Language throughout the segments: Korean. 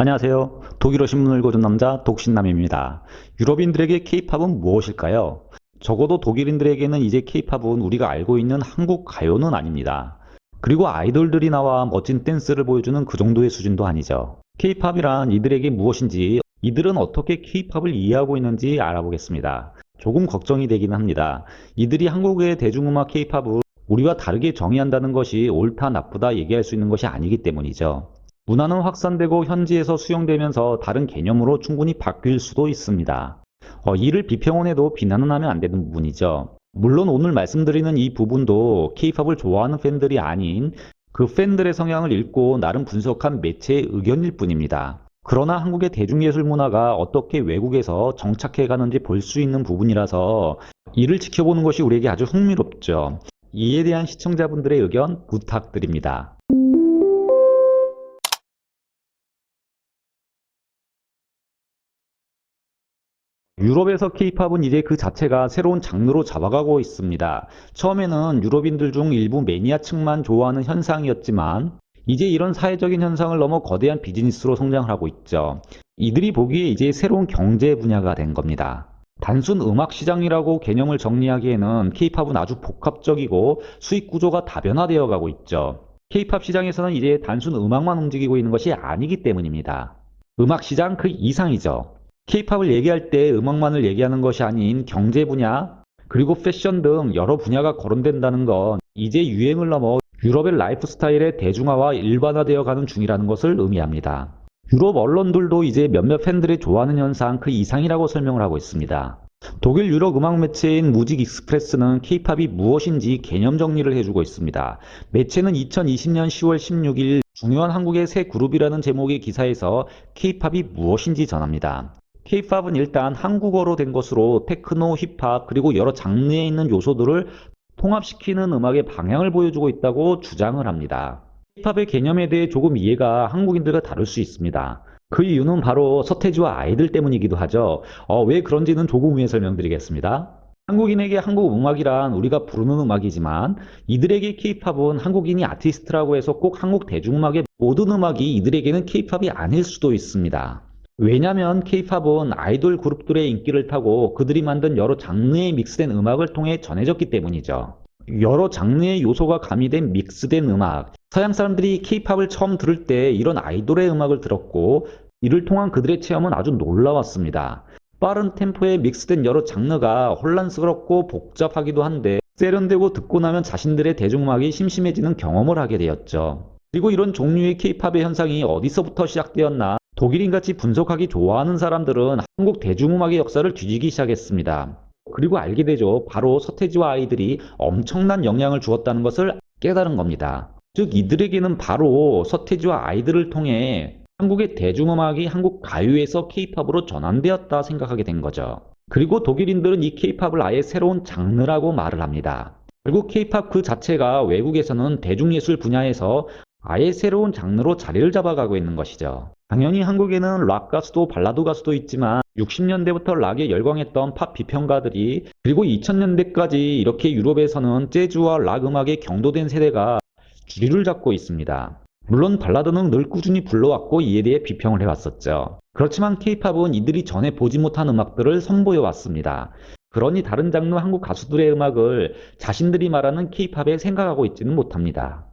안녕하세요. 독일어 신문을 읽어준 남자 독신남입니다. 유럽인들에게 케이팝은 무엇일까요? 적어도 독일인들에게는 이제 케이팝은 우리가 알고 있는 한국 가요는 아닙니다. 그리고 아이돌들이 나와 멋진 댄스를 보여주는 그 정도의 수준도 아니죠. 케이팝이란 이들에게 무엇인지, 이들은 어떻게 케이팝을 이해하고 있는지 알아보겠습니다. 조금 걱정이 되긴 합니다. 이들이 한국의 대중음악 케이팝을 우리와 다르게 정의한다는 것이 옳다 나쁘다 얘기할 수 있는 것이 아니기 때문이죠. 문화는 확산되고 현지에서 수용되면서 다른 개념으로 충분히 바뀔 수도 있습니다. 어, 이를 비평은 해도 비난은 하면 안 되는 부분이죠. 물론 오늘 말씀드리는 이 부분도 케이팝을 좋아하는 팬들이 아닌 그 팬들의 성향을 읽고 나름 분석한 매체의 의견일 뿐입니다. 그러나 한국의 대중예술 문화가 어떻게 외국에서 정착해 가는지 볼 수 있는 부분이라서 이를 지켜보는 것이 우리에게 아주 흥미롭죠. 이에 대한 시청자분들의 의견 부탁드립니다. 유럽에서 케이팝은 이제 그 자체가 새로운 장르로 잡아가고 있습니다. 처음에는 유럽인들 중 일부 매니아층만 좋아하는 현상이었지만 이제 이런 사회적인 현상을 넘어 거대한 비즈니스로 성장을 하고 있죠. 이들이 보기에 이제 새로운 경제 분야가 된 겁니다. 단순 음악 시장이라고 개념을 정리하기에는 케이팝은 아주 복합적이고 수익 구조가 다변화되어 가고 있죠. 케이팝 시장에서는 이제 단순 음악만 움직이고 있는 것이 아니기 때문입니다. 음악 시장 그 이상이죠. 케이팝을 얘기할 때 음악만을 얘기하는 것이 아닌 경제 분야, 그리고 패션 등 여러 분야가 거론된다는 건 이제 유행을 넘어 유럽의 라이프 스타일의 대중화와 일반화되어 가는 중이라는 것을 의미합니다. 유럽 언론들도 이제 몇몇 팬들이 좋아하는 현상 그 이상이라고 설명을 하고 있습니다. 독일 유럽 음악 매체인 무직 익스프레스는 케이팝이 무엇인지 개념 정리를 해주고 있습니다. 매체는 2020년 10월 16일 중요한 한국의 새 그룹이라는 제목의 기사에서 케이팝이 무엇인지 전합니다. 케이팝은 일단 한국어로 된 것으로 테크노, 힙합, 그리고 여러 장르에 있는 요소들을 통합시키는 음악의 방향을 보여주고 있다고 주장을 합니다. 힙합의 개념에 대해 조금 이해가 한국인들과 다를 수 있습니다. 그 이유는 바로 서태지와 아이들 때문이기도 하죠. 어, 왜 그런지는 조금 후에 설명드리겠습니다. 한국인에게 한국 음악이란 우리가 부르는 음악이지만 이들에게 케이팝은 한국인이 아티스트라고 해서 꼭 한국 대중음악의 모든 음악이 이들에게는 케이팝이 아닐 수도 있습니다. 왜냐면 케이팝은 아이돌 그룹들의 인기를 타고 그들이 만든 여러 장르의 믹스된 음악을 통해 전해졌기 때문이죠. 여러 장르의 요소가 가미된 믹스된 음악. 서양 사람들이 케이팝을 처음 들을 때 이런 아이돌의 음악을 들었고 이를 통한 그들의 체험은 아주 놀라웠습니다. 빠른 템포의 믹스된 여러 장르가 혼란스럽고 복잡하기도 한데 세련되고 듣고 나면 자신들의 대중음악이 심심해지는 경험을 하게 되었죠. 그리고 이런 종류의 케이팝의 현상이 어디서부터 시작되었나 독일인같이 분석하기 좋아하는 사람들은 한국 대중음악의 역사를 뒤지기 시작했습니다. 그리고 알게 되죠. 바로 서태지와 아이들이 엄청난 영향을 주었다는 것을 깨달은 겁니다. 즉 이들에게는 바로 서태지와 아이들을 통해 한국의 대중음악이 한국 가요에서 케이팝으로 전환되었다 생각하게 된 거죠. 그리고 독일인들은 이 케이팝을 아예 새로운 장르라고 말을 합니다. 결국 케이팝 그 자체가 외국에서는 대중예술 분야에서 아예 새로운 장르로 자리를 잡아가고 있는 것이죠. 당연히 한국에는 락 가수도 발라드 가수도 있지만 60년대부터 락에 열광했던 팝 비평가들이 그리고 2000년대까지 이렇게 유럽에서는 재즈와 락 음악에 경도된 세대가 주류를 잡고 있습니다. 물론 발라드는 늘 꾸준히 불러왔고 이에 대해 비평을 해왔었죠. 그렇지만 케이팝은 이들이 전에 보지 못한 음악들을 선보여왔습니다. 그러니 다른 장르 한국 가수들의 음악을 자신들이 말하는 케이팝에 생각하고 있지는 못합니다.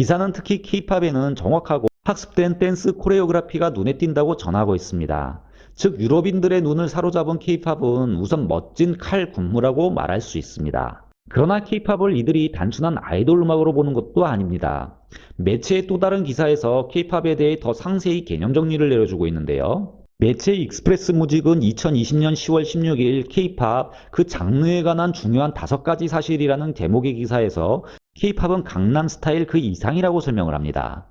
기사는 특히 케이팝에는 정확하고 학습된 댄스 코레오그라피가 눈에 띈다고 전하고 있습니다. 즉 유럽인들의 눈을 사로잡은 케이팝은 우선 멋진 칼 군무라고 말할 수 있습니다. 그러나 케이팝을 이들이 단순한 아이돌 음악으로 보는 것도 아닙니다. 매체의 또 다른 기사에서 케이팝에 대해 더 상세히 개념 정리를 내려주고 있는데요. 매체 익스프레스 무직은 2020년 10월 16일 케이팝 그 장르에 관한 중요한 다섯 가지 사실이라는 제목의 기사에서 케이팝은 강남 스타일 그 이상이라고 설명을 합니다.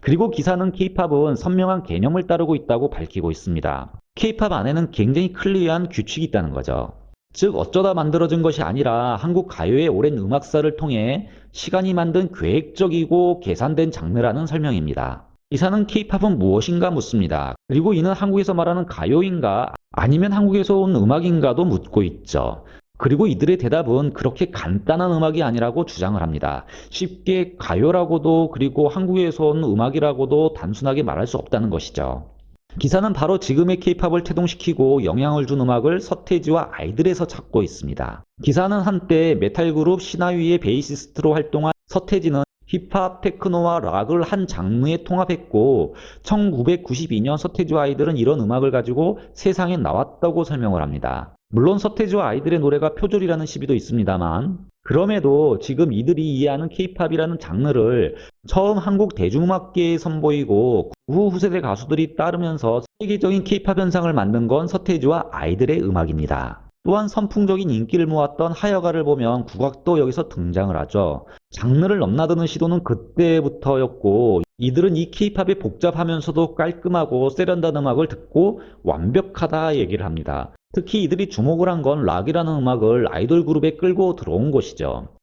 그리고 기사는 케이팝은 선명한 개념을 따르고 있다고 밝히고 있습니다. 케이팝 안에는 굉장히 클리어한 규칙이 있다는 거죠. 즉 어쩌다 만들어진 것이 아니라 한국 가요의 오랜 음악사를 통해 시간이 만든 계획적이고 계산된 장르라는 설명입니다. 기사는 케이팝은 무엇인가 묻습니다. 그리고 이는 한국에서 말하는 가요인가 아니면 한국에서 온 음악인가도 묻고 있죠. 그리고 이들의 대답은 그렇게 간단한 음악이 아니라고 주장을 합니다. 쉽게 가요라고도 그리고 한국에서 온 음악이라고도 단순하게 말할 수 없다는 것이죠. 기사는 바로 지금의 케이팝을 태동시키고 영향을 준 음악을 서태지와 아이들에서 찾고 있습니다. 기사는 한때 메탈 그룹 시나위의 베이시스트로 활동한 서태지는 힙합, 테크노와 락을 한 장르에 통합했고 1992년 서태지와 아이들은 이런 음악을 가지고 세상에 나왔다고 설명을 합니다. 물론 서태지와 아이들의 노래가 표절이라는 시비도 있습니다만 그럼에도 지금 이들이 이해하는 케이팝이라는 장르를 처음 한국 대중음악계에 선보이고 그후 후세대 가수들이 따르면서 세계적인 케이팝 현상을 만든 건 서태지와 아이들의 음악입니다. 또한 선풍적인 인기를 모았던 하여가를 보면 국악도 여기서 등장을 하죠. 장르를 넘나드는 시도는 그때부터였고 이들은 이 케이팝의 복잡하면서도 깔끔하고 세련된 음악을 듣고 완벽하다 얘기를 합니다. 특히 이들이 주목을 한 건 락이라는 음악을 아이돌 그룹에 끌고 들어온 것이죠.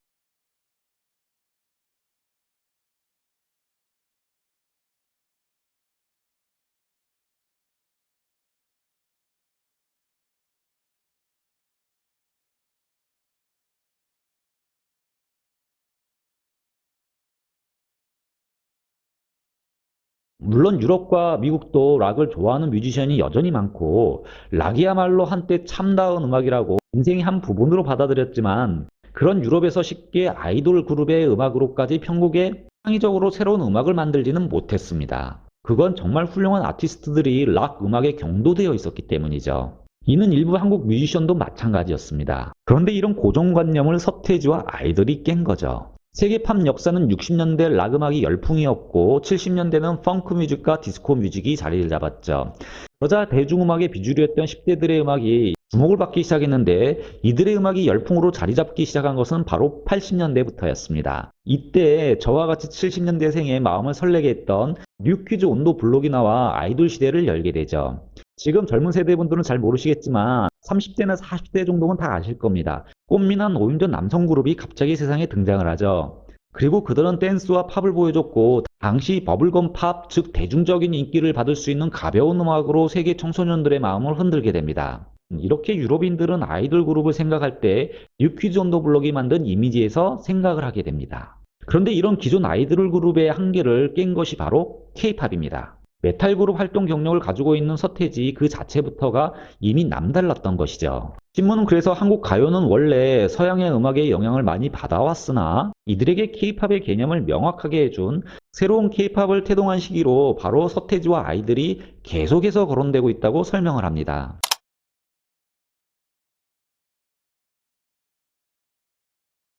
물론 유럽과 미국도 락을 좋아하는 뮤지션이 여전히 많고 락이야말로 한때 참다운 음악이라고 인생의 한 부분으로 받아들였지만 그런 유럽에서 쉽게 아이돌 그룹의 음악으로까지 편곡에 창의적으로 새로운 음악을 만들지는 못했습니다. 그건 정말 훌륭한 아티스트들이 락 음악에 경도되어 있었기 때문이죠. 이는 일부 한국 뮤지션도 마찬가지였습니다. 그런데 이런 고정관념을 서태지와 아이들이 깬 거죠. 세계 팝 역사는 60년대 락 음악이 열풍이었고 70년대는 펑크 뮤직과 디스코 뮤직이 자리를 잡았죠. 그러자 대중음악의 비주류였던 10대들의 음악이 주목을 받기 시작했는데 이들의 음악이 열풍으로 자리 잡기 시작한 것은 바로 80년대부터였습니다. 이때 저와 같이 70년대생의 마음을 설레게 했던 뉴퀴즈 온도 블록이 나와 아이돌 시대를 열게 되죠. 지금 젊은 세대분들은 잘 모르시겠지만 30대나 40대 정도는 다 아실 겁니다. 꽃미남 5인조 남성 그룹이 갑자기 세상에 등장을 하죠. 그리고 그들은 댄스와 팝을 보여줬고 당시 버블건 팝, 즉 대중적인 인기를 받을 수 있는 가벼운 음악으로 세계 청소년들의 마음을 흔들게 됩니다. 이렇게 유럽인들은 아이돌 그룹을 생각할 때 뉴퀴즈 온더 블록이 만든 이미지에서 생각을 하게 됩니다. 그런데 이런 기존 아이돌 그룹의 한계를 깬 것이 바로 케이팝입니다. 메탈 그룹 활동 경력을 가지고 있는 서태지 그 자체부터가 이미 남달랐던 것이죠. 신문은 그래서 한국 가요는 원래 서양의 음악의 영향을 많이 받아왔으나 이들에게 케이팝의 개념을 명확하게 해준 새로운 케이팝을 태동한 시기로 바로 서태지와 아이들이 계속해서 거론되고 있다고 설명을 합니다.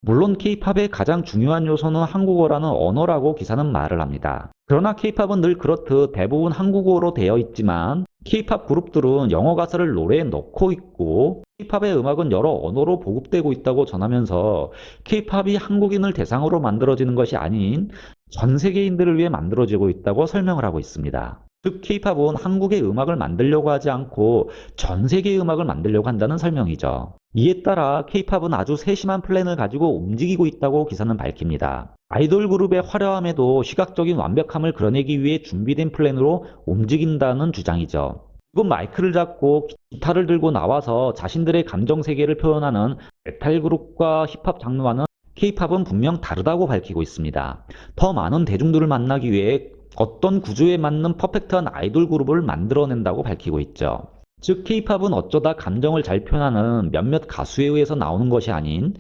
물론 케이팝의 가장 중요한 요소는 한국어라는 언어라고 기사는 말을 합니다. 그러나 케이팝은 늘 그렇듯 대부분 한국어로 되어 있지만 케이팝 그룹들은 영어 가사를 노래에 넣고 있고 케이팝의 음악은 여러 언어로 보급되고 있다고 전하면서 케이팝이 한국인을 대상으로 만들어지는 것이 아닌 전 세계인들을 위해 만들어지고 있다고 설명을 하고 있습니다. 즉 케이팝은 한국의 음악을 만들려고 하지 않고 전 세계의 음악을 만들려고 한다는 설명이죠. 이에 따라 케이팝은 아주 세심한 플랜을 가지고 움직이고 있다고 기사는 밝힙니다. 아이돌 그룹의 화려함에도 시각적인 완벽함을 그려내기 위해 준비된 플랜으로 움직인다는 주장이죠. 그리고 마이크를 잡고 기타를 들고 나와서 자신들의 감정 세계를 표현하는 메탈 그룹과 힙합 장르와는 케이팝은 분명 다르다고 밝히고 있습니다. 더 많은 대중들을 만나기 위해 어떤 구조에 맞는 퍼펙트한 아이돌 그룹을 만들어낸다고 밝히고 있죠. 즉 케이팝은 어쩌다 감정을 잘 표현하는 몇몇 가수에 의해서 나오는 것이 아닌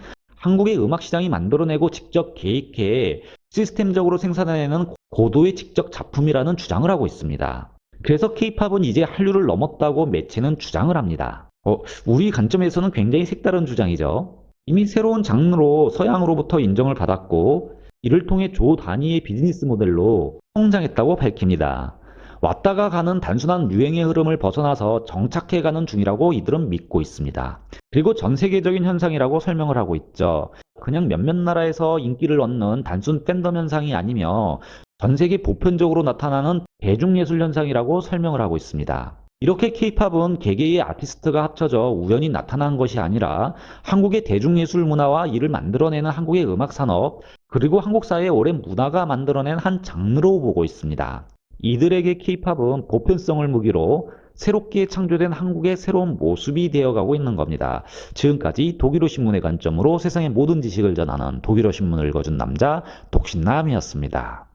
한국의 음악 시장이 만들어내고 직접 계획해 시스템적으로 생산해내는 고도의 직접 작품이라는 주장을 하고 있습니다. 그래서 케이팝은 이제 한류를 넘었다고 매체는 주장을 합니다. 어, 우리 관점에서는 굉장히 색다른 주장이죠. 이미 새로운 장르로 서양으로부터 인정을 받았고 이를 통해 조 단위의 비즈니스 모델로 성장했다고 밝힙니다. 왔다가 가는 단순한 유행의 흐름을 벗어나서 정착해가는 중이라고 이들은 믿고 있습니다. 그리고 전 세계적인 현상이라고 설명을 하고 있죠. 그냥 몇몇 나라에서 인기를 얻는 단순 팬덤 현상이 아니며 전 세계 보편적으로 나타나는 대중예술 현상이라고 설명을 하고 있습니다. 이렇게 케이팝은 개개의 아티스트가 합쳐져 우연히 나타난 것이 아니라 한국의 대중예술 문화와 이를 만들어내는 한국의 음악 산업, 그리고 한국 사회의 오랜 문화가 만들어낸 한 장르로 보고 있습니다. 이들에게 케이팝은 보편성을 무기로 새롭게 창조된 한국의 새로운 모습이 되어가고 있는 겁니다. 지금까지 독일어 신문의 관점으로 세상의 모든 지식을 전하는 독일어 신문을 읽어준 남자 독신남이었습니다.